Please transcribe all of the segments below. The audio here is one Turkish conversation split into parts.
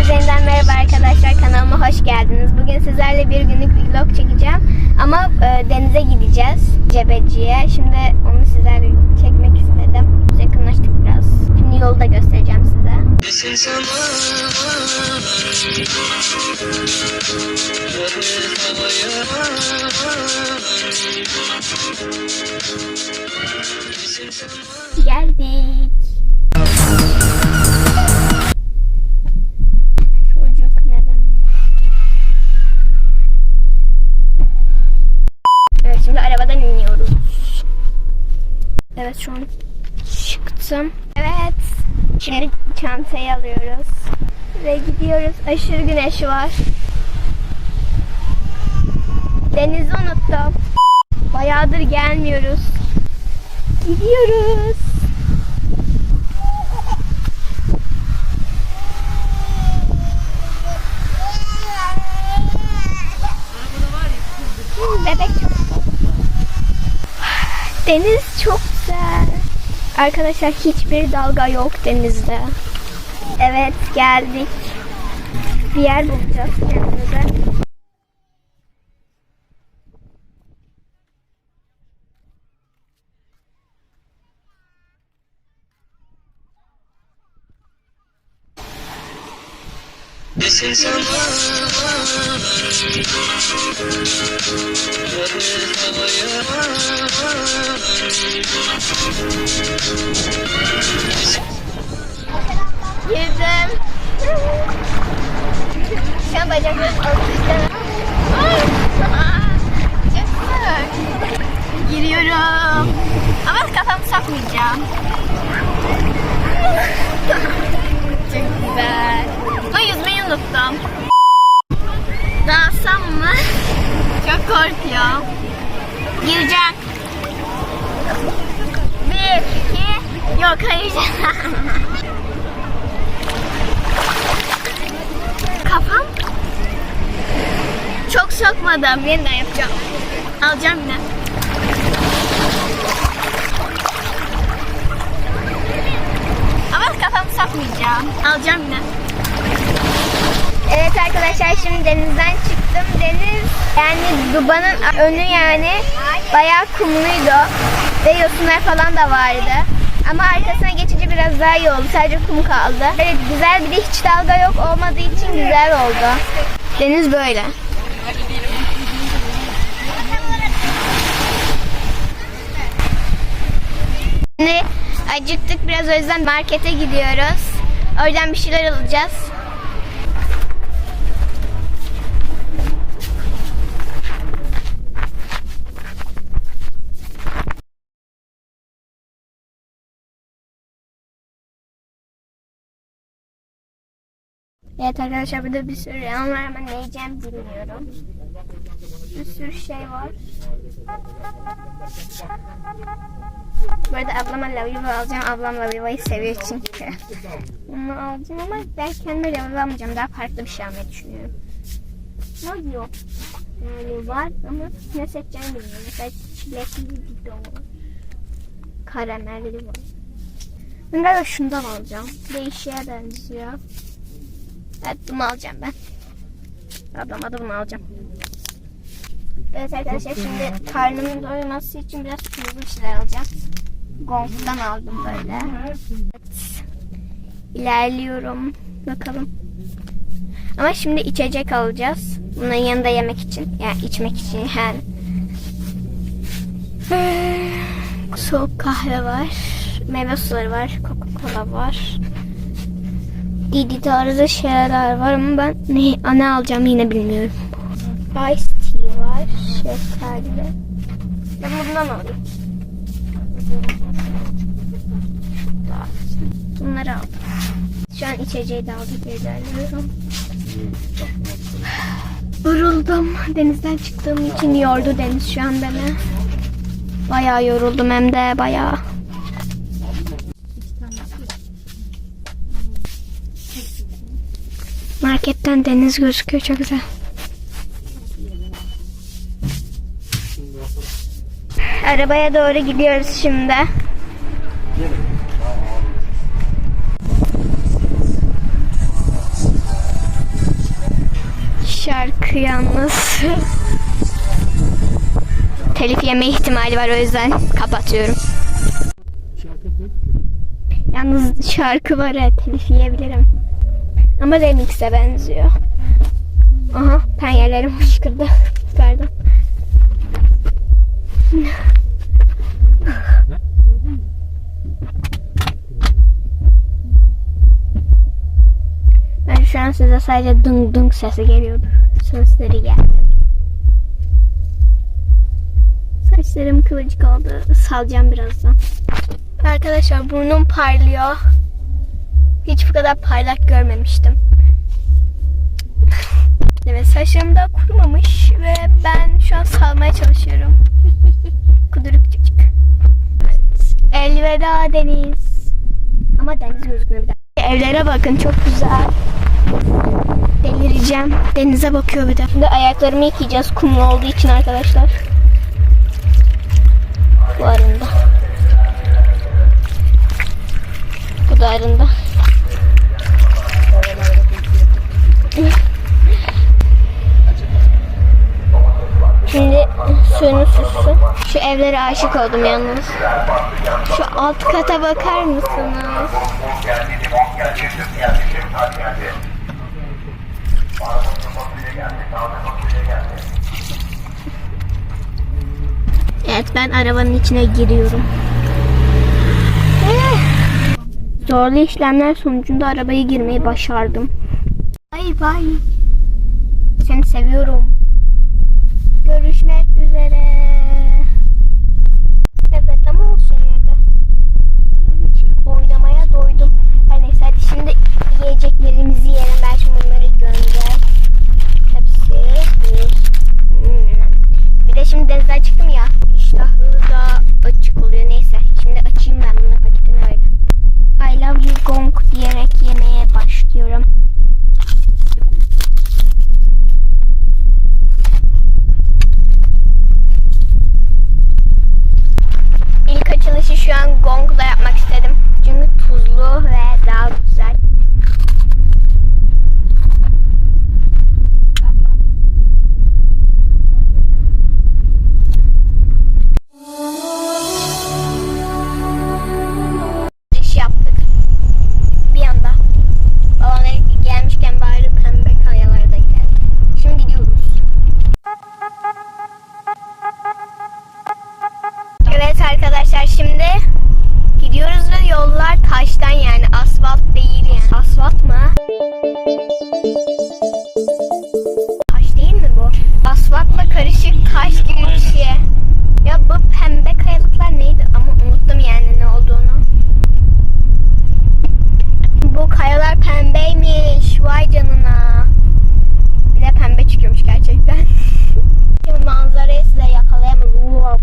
Üzerinden merhaba arkadaşlar kanalıma hoş geldiniz. Bugün sizlerle bir günlük vlog çekeceğim. Ama e, denize gideceğiz Cebeci'ye. Şimdi onu sizlerle çekmek istedim. Yakınlaştık biraz. Şimdi yolu da göstereceğim zaman Geldik. Çocuk neden? Evet şimdi arabadan iniyoruz. Evet şu an çıktım. Evet. Şimdi çantayı alıyoruz. Ve gidiyoruz. Aşırı güneş var. Denizi unuttum. Bayağıdır gelmiyoruz. Gidiyoruz. Bebek çok Deniz. Arkadaşlar hiçbir dalga yok denizde. Evet geldik. Bir yer bulacağız kendimize. Nesin zaman Girdim. Şu an bacaklarım alıştı. Giriyorum. Ama kafamı sokmayacağım. Çok güzel. Unuttum. Dalsam mı? Çok korkuyorum. Gireceğim. Bir, iki, yok hayır. Kafam çok sokmadım. Yeniden yapacağım. Alacağım yine. Ama kafamı sokmayacağım. Alacağım yine. Evet arkadaşlar şimdi denizden çıktım. Deniz yani Duba'nın önü yani bayağı kumluydu. Ve yosunlar falan da vardı. Ama arkasına geçince biraz daha iyi oldu. Sadece kum kaldı. Böyle güzel bir de hiç dalga yok olmadığı için güzel oldu. Deniz böyle. Şimdi acıktık biraz o yüzden markete gidiyoruz. Oradan bir şeyler alacağız. Evet arkadaşlar burada bir sürü ama ne yiyeceğim bilmiyorum. Bir sürü şey var. Bu arada ablama lavivo alacağım. Ablam lavivoyu seviyor çünkü. Onu alacağım ama ben kendime lavivo almayacağım. Daha farklı bir şey almayı düşünüyorum. Ne yok? Yani var ama ne seçeceğimi bilmiyorum. Mesela çilekli bir var. Karamelli var. Ben galiba şundan alacağım. Değişiğe benziyor. Evet bunu alacağım ben. Ablama da bunu alacağım. Evet arkadaşlar şimdi karnımın doyması için biraz tuzlu bir şeyler alacağım. Gong'dan aldım böyle. Evet. İlerliyorum. Bakalım. Ama şimdi içecek alacağız. Bunun yanında yemek için. Yani içmek için yani. Soğuk kahve var. Meyve suları var. Coca-Cola var. Didi tarzı şeyler var ama ben ne, ne alacağım yine bilmiyorum. Ice tea var. Şeftali. Ben bundan alayım. Bunları aldım. Şu an içeceği de aldım. İlerliyorum. Yoruldum. Denizden çıktığım için yordu deniz şu an beni. Bayağı yoruldum hem de bayağı. Marketten deniz gözüküyor çok güzel. Arabaya doğru gidiyoruz şimdi. Şarkı yalnız. Telif yeme ihtimali var o yüzden kapatıyorum. Yalnız şarkı var ya telif yiyebilirim. Ama remix'e benziyor. Aha penyelerim fışkırdı. Pardon. Ben şu an size sadece ding ding sesi geliyordu. Sesleri gelmiyordu. Saçlarım kıvırcık oldu. Salacağım birazdan. Arkadaşlar burnum parlıyor. Hiç bu kadar parlak görmemiştim. Evet saçlarım da kurumamış ve ben şu an salmaya çalışıyorum. Kuduruk çocuk. Evet. Elveda deniz. Ama deniz gözükmüyor bir daha. Evlere bakın çok güzel. Delireceğim. Denize bakıyor bir de. Şimdi ayaklarımı yıkayacağız kumlu olduğu için arkadaşlar. Bu arında. Bu da arında. Şimdi suyunu süssün. Şu evlere aşık oldum yalnız. Şu alt kata bakar mısınız? Evet ben arabanın içine giriyorum. Zorlu işlemler sonucunda arabaya girmeyi başardım. Bay bay. Seni seviyorum. Görüşmek üzere. Evet ama olsun yerde. Oynamaya doydum. Her neyse hadi şimdi yiyeceklerimizi yiyelim. Ben şimdi bunları gönder. Hepsi. Hmm. Bir de şimdi denizden çıktım ya.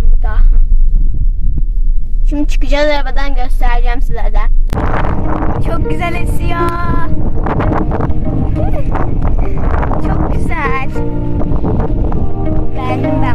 Burada. Şimdi çıkacağız arabadan göstereceğim size de. Çok güzel esiyor. Çok güzel. Beğendim ben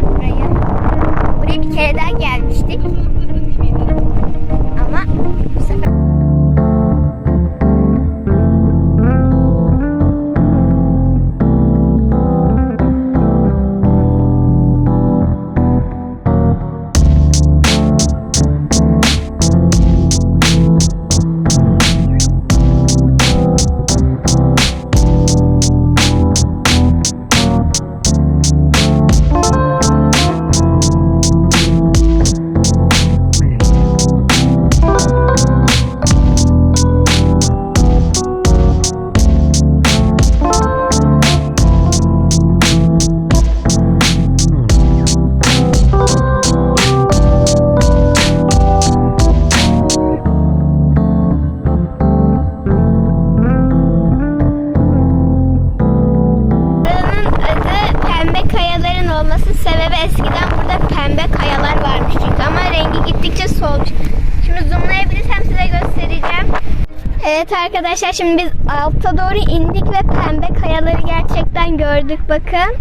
Evet arkadaşlar şimdi biz alta doğru indik ve pembe kayaları gerçekten gördük bakın.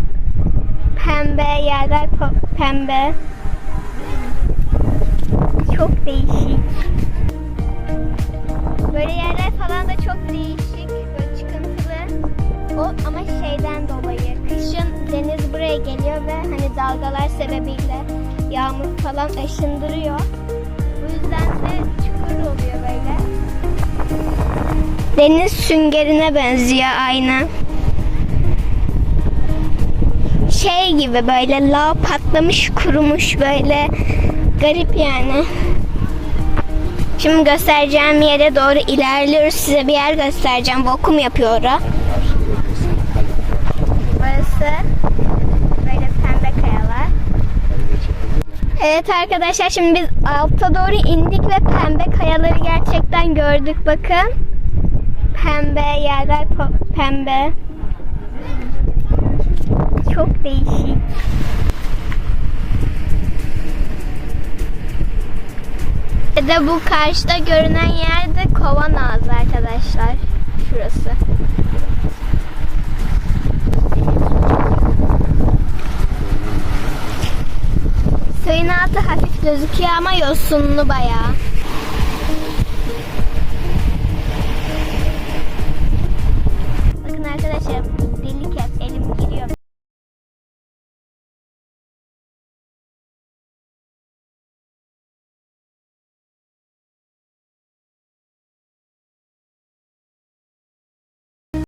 Pembe yerler pembe. değişik. Böyle yerler falan da çok değişik. Böyle çıkıntılı. O ama şeyden dolayı. Kışın deniz buraya geliyor ve hani dalgalar sebebiyle yağmur falan aşındırıyor. Bu yüzden de Deniz süngerine benziyor aynı. Şey gibi böyle lav patlamış kurumuş böyle garip yani. Şimdi göstereceğim yere doğru ilerliyoruz. Size bir yer göstereceğim. Vakum yapıyor. Burası böyle pembe kayalar. Evet arkadaşlar şimdi biz alta doğru indik ve pembe kayaları gerçekten gördük bakın. Pembe yerler pembe. Çok değişik. Ve de bu karşıda görünen yer de kovan ağzı arkadaşlar. Şurası. Suyun altı hafif gözüküyor ama yosunlu bayağı. Удачи!